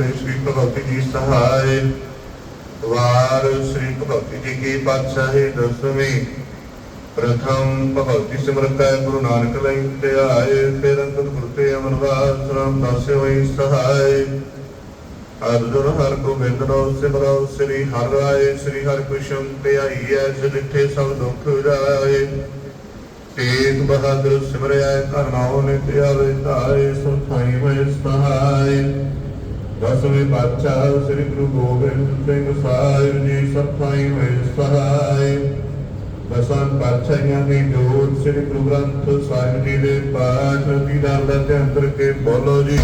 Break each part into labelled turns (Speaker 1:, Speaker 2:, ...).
Speaker 1: ਓੰਕਾਰ ਸ੍ਰੀ ਭਗਵਤੀ ਜੀ ਸਹਾਇ ਵਾਰ ਸ੍ਰੀ ਭਗਵਤੀ ਜੀ ਕੀ ਪਾਤਸ਼ਾਹੀ ਦਸਵੀਂ। ਪ੍ਰਥਮ ਭਗਵਤੀ ਸਿਮਰਤੈ ਗੁਰੂ ਨਾਨਕ ਲਈ ਧਿਆਏ। ਫਿਰ ਅੰਗਦ ਗੁਰੂ ਤੇ ਅਮਰਦਾਸ ਰਾਮਦਾਸ ਹੋਈ ਸਹਾਇ ਅਰਜੁਨ ਹਰ ਗੋਬਿੰਦ ਨੋ ਸਿਮਰੋ, ਸ੍ਰੀ ਹਰਿ ਰਾਏ ਸ੍ਰੀ ਹਰਿ ਕ੍ਰਿਸ਼ਨ ਧਿਆਈ ਐ ਜਿਥੇ ਸਭ ਦੁੱਖ ਜਾਏ। ਤੇਗ ਬਹਾਦਰ ਸਿਮਰਿਆ, ਘਰ ਨੇ ਧਿਆਵੇ ਧਾਰੇ ਸੁਖਾਈ ਹੋਏ ਸਹਾਈ ਦਸਵੇਂ ਪਾਤਸ਼ਾਹ ਸ੍ਰੀ ਗੁਰੂ ਗੋਬਿੰਦ ਸਿੰਘ ਸਾਹਿਬ ਜੀ ਸਭਾਈ ਹੋਏ ਸਹਾਈ ਦਸਾਂ ਪਾਤਸ਼ਾਹਾਂ ਦੀ ਜੋਤ ਸ੍ਰੀ ਗੁਰੂ ਗ੍ਰੰਥ ਸਾਹਿਬ ਜੀ ਦੇ ਪਾਠ ਦੀ ਦਰ ਦਾ ਧਿਆਨ ਕਰਕੇ ਬੋਲੋ ਜੀ।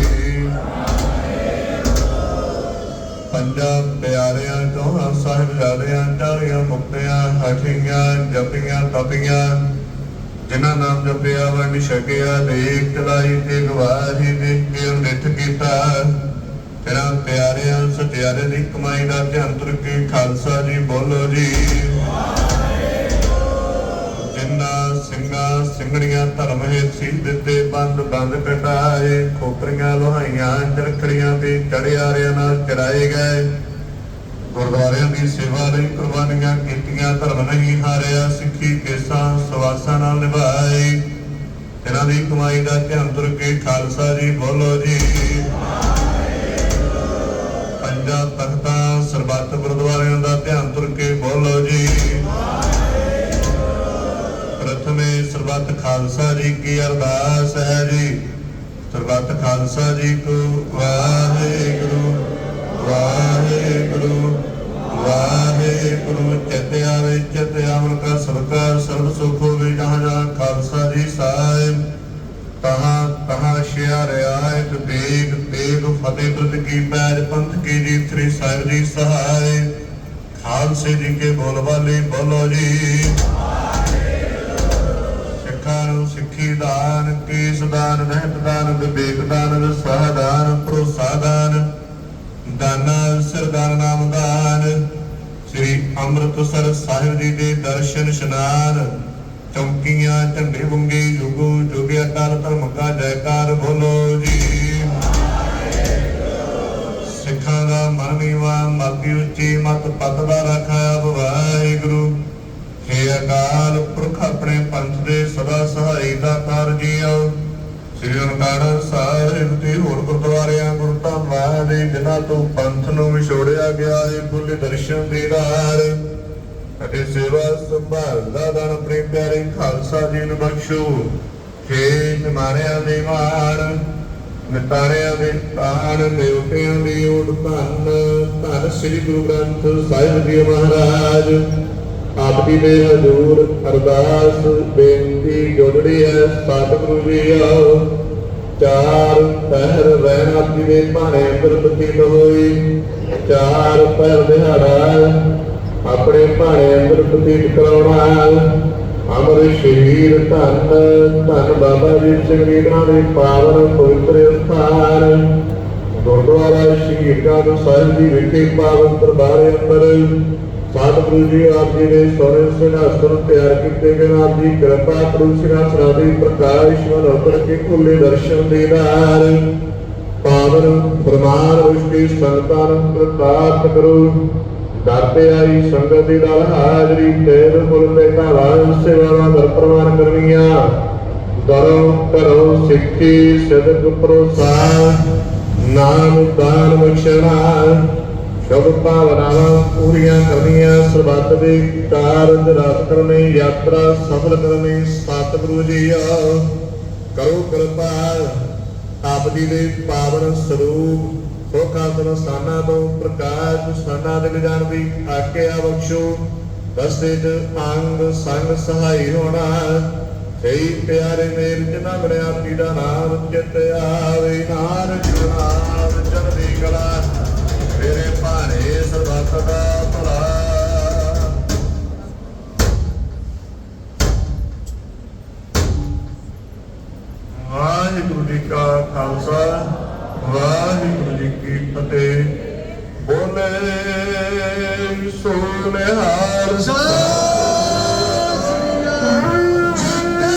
Speaker 1: ਪੰਜਾਬ ਪਿਆਰਿਆਂ ਚੌਹਾਂ, ਸਾਹਿਬਜ਼ਾਦਿਆਂ ਚਾਲੀਆਂ ਮੁਕਤਿਆਂ, ਹਠੀਆਂ, ਜਪੀਆਂ, ਤਪੀਆਂ। ਜਿਨ੍ਹਾਂ ਨਾਮ ਜਪਿਆ ਵੰਡ ਛਕਿਆ ਦੇਖ ਚਲਾਈ ਤੇ ਗਵਾਹੀ ਦੇਖ ਕੇ ਨਿਠ ਤੇਰਾ ਪਿਆਰਿਆਂ, ਸਤਿਆਰੇ ਦੀ ਕਮਾਈ ਦਾ ਧਿਆਨ ਤੁਰ ਕੇ ਖਾਲਸਾ ਜੀ, ਬੋਲੋ ਜੀ। ਜਿਨ੍ਹਾਂ ਸਿੰਘਾਂ ਸਿੰਘਣੀਆਂ ਧਰਮ ਹੇਤ ਦਿੱਤੇ ਬੰਦ ਬੰਦ ਕਟਾਏ, ਖੋਪਰੀਆਂ ਲੋਹਾਈਆਂ ਚਰਖੜੀਆਂ ਤੇ ਚੜਿਆਰਿਆਂ ਨਾਲ ਚੜਾਏ ਗਏ। ਗੁਰਦੁਆਰਿਆਂ ਦੀ ਸੇਵਾ ਲਈ ਕੁਰਬਾਨੀਆਂ ਕੀਤੀਆਂ, ਧਰਮ ਨਹੀਂ ਹਾਰਿਆ, ਸਿੱਖੀ ਕੇਸਾਂ ਸਵਾਸਾਂ ਨਾਲ ਨਿਭਾਏ। ਇਹਨਾਂ ਦੀ ਕਮਾਈ ਦਾ ਧਿਆਨ ਤੁਰ ਕੇ ਖਾਲਸਾ ਜੀ, ਬੋਲੋ ਜੀ। ਸਰਬੱਤ ਖਾਲਸਾ ਜੀ ਕੋ, ਵਾਹਿਗੁਰੂ ਵਾਹਿਗੁਰੂ ਵਾਹਿਗੁਰੂ ਚਿਤ ਆਵੇ ਚਿਤ ਆਵਨ ਕਾ ਸਬਕਾ ਸਰਬ ਸੁਖ ਹੋਵੇ ਜਹਾਂ ਜਹਾਂ ਖਾਲਸਾ ਜੀ ਸਾਹਿਬ। ਤਹਾਂ ਤਹਾਂ ਸ਼ਿਆ ਰਿਆਇਤ ਦੇਗ ਦੇਗ ਫਤਿਹ ਤੁਧ ਕੀ ਪੈਜ ਪੰਥ ਕੀ ਜੀ ਸ੍ਰੀ ਸਾਹਿਬ ਜੀ ਸਹਾਇ। ਖਾਲਸੇ ਜੀ ਕੇ ਬੋਲ ਬੋਲੋ ਜੀ। ਸਿੱਖਾਂ ਸਿੱਖੀ ਦਾਨ, ਕੇਸ ਦਾਨ ਮਹਿਤ ਦਾਨ, ਵਿਵੇਕ ਦਾਨ ਵਿਸਾਹ ਦਾਨ, ਭਰੋਸਾ ਦਾਨ, ਦਾਨਾ ਸਰਦਾਰ ਨਾਮ ਦਾਨ। ਸ੍ਰੀ ਅੰਮ੍ਰਿਤਸਰ ਸਾਹਿਬ ਜੀ ਦੇ ਦਰਸ਼ਨ ਇਸ਼ਨਾਨ, ਚੌਂਕੀਆਂ, ਝੰਡੇ ਵੰਗੇ ਜੁਗੋ ਜੁਗਿਆ ਕਰ ਧਰਮ ਕਾ ਜੈਕਾਰ ਬੋਲੋ ਜੀ। ਸਿੱਖਾਂ ਦਾ ਮਨ ਨੀਵਾ ਮਾਤੀ ਉੱਚੀ ਮਤ ਪਤ ਦਾ ਰੱਖਿਆ ਸ੍ਰੀ ਸਾਹਿਬ ਤੇ ਹੋਰ ਗੁਰਦੁਆਰਿਆਂ ਗੁਰਧਾਮਾਂ ਦੇ ਜਿਨ੍ਹਾਂ ਤੋਂ ਪੰਥ ਨੂੰ ਵਿਛੋੜਿਆ ਗਿਆ ਹੈ ਬੁੱਲੇ ਦਰਸ਼ਨ ਦੀਦਾਰ ਅਤੇ ਸੇਵਾ ਸੰਭਾਲ ਦਾ ਦਾਨ ਆਪਣੇ ਪਿਆਰੇ ਖਾਲਸਾ ਜੀ ਨੂੰ ਬਖਸ਼ੋ। ਹੇ ਨਿਮਾਰਿਆਂ ਦੇ ਮਾਣ ਨਿਤਾਰਿਆਂ ਦੇ ਤਾਣ ਦੇਵਤਿਆਂ ਦੀ ਉਡ ਧੰਨ। ਧੰਨ ਸ੍ਰੀ ਗੁਰੂ ਗ੍ਰੰਥ ਸਾਹਿਬ ਜੀ ਮਹਾਰਾਜ। ਆਪ ਦੇ ਹਜ਼ੂਰ ਅਰਦਾਸ, ਬੇਨਤੀ ਜੋੜੜੀ ਹੈ ਸਤਿਗੁਰੂ ਜੀ ਆਓ। ਚਾਰ ਪਹਿਰ ਰਹਿਣ ਆਪ ਭਾਣੇ ਅੰਦਰ ਹੋਈ। ਚਾਰ ਪਹਿਰ ਦਿਹਾੜਾ ਆਪਣੇ ਭਾਣੇ ਅੰਦਰ ਬਤੀਤ ਕਰਾਉਣਾ ਅਮਰ ਸ਼ਹੀਰ ਧੰਨ ਧੰਨ ਬਾਬਾ ਜੀ ਸਿੰਘ ਦੇ ਪਾਵਨ ਪਵਿੱਤਰ ਸਥਾਨ। ਗੁਰਦੁਆਰਾ ਸ਼ਹੀਦਾਂ ਸਾਹਿਬ ਜੀ ਵਿਖੇ ਪਾਵਨ ਦਰਬਾਰ ਅੰਦਰ ਸਤਿਗੁਰੂ ਜੀ, ਆਪ ਜੀ ਨੇ ਸੋਨੇ ਸਿੰਘਾਸਨ ਤਿਆਰ ਕੀਤੇ ਗਏ। ਆਪ ਜੀ ਕਿਰਪਾ ਕਰੋ ਸਿੰਘਾਸਨਾਂ ਦੇ ਪ੍ਰਕਾਸ਼ ਮਨ ਕੇ ਖੁੱਲੇ ਦਰਸ਼ਨ ਦੇਦਾਰ ਪਾਵਨ ਪ੍ਰਮਾਨ ਉਸਕੀ ਸੰਤਾਂ ਪ੍ਰਤਾਪ ਕਰੋ। ਦਰਤੇ ਆਈ ਸੰਗਤ ਦੀ ਨਾਲ ਹਾਜ਼ਰੀ, ਤੇਲ, ਫੁੱਲ ਤੇ ਧਾਵਾ ਸੇਵਾਵਾਂ ਦਰ ਪ੍ਰਮਾਨ ਕਰਨੀਆਂ। ਦਰੋਂ ਕਰੋ ਸਿੱਖੀ, ਸਦਕ ਪ੍ਰੋਸਾ ਨਾਮ ਦਾਨ ਬਖਸ਼ਣਾ। ਸ਼ੁਭ ਭਾਵਨਾਵਾਂ ਪੂਰੀਆਂ ਕਰਨੀਆਂ, ਸਰਬੱਤ ਦੇ ਕਾਰਜ ਰਸ ਕਰਨੇ, ਯਾਤਰਾ ਸਫਲ ਕਰਨੀ, ਸਤਿਗੁਰੂ ਜੀ ਆ। ਕਰੋ ਕਿਰਪਾ, ਆਪ ਜੀ ਦੇ ਪਾਵਨ ਸਰੂਪ, ਸੋਖਾਸਨ ਸਥਾਨਾਂ ਤੋਂ ਪ੍ਰਕਾਸ਼ ਸਥਾਨਾਂ ਦੇ ਲਿਜਾਣ ਦੀ ਆਗਿਆ ਬਖਸ਼ੋ। ਰਸਤੇ 'ਚ ਅੰਗ ਸੰਗ ਸਹਾਈ ਹੋਣਾ, ਸਹੀ ਪਿਆਰੇ ਮੇਰ ਜਿਨ੍ਹਾਂ ਬਣਿਆ ਆਪ ਜੀ ਦਾ ਨਾਮ ਚਿਤ ਆਵੇ ਨਾਨਕ ਨਾਮ ਚੜ੍ਹਦੀ ਕਲਾ ਵਾਹਿਗੁਰੂ ਜੀ ਕੀ ਫਤਿਹ। ਬੋਲੇ ਸੋ ਨਿਹਾਲ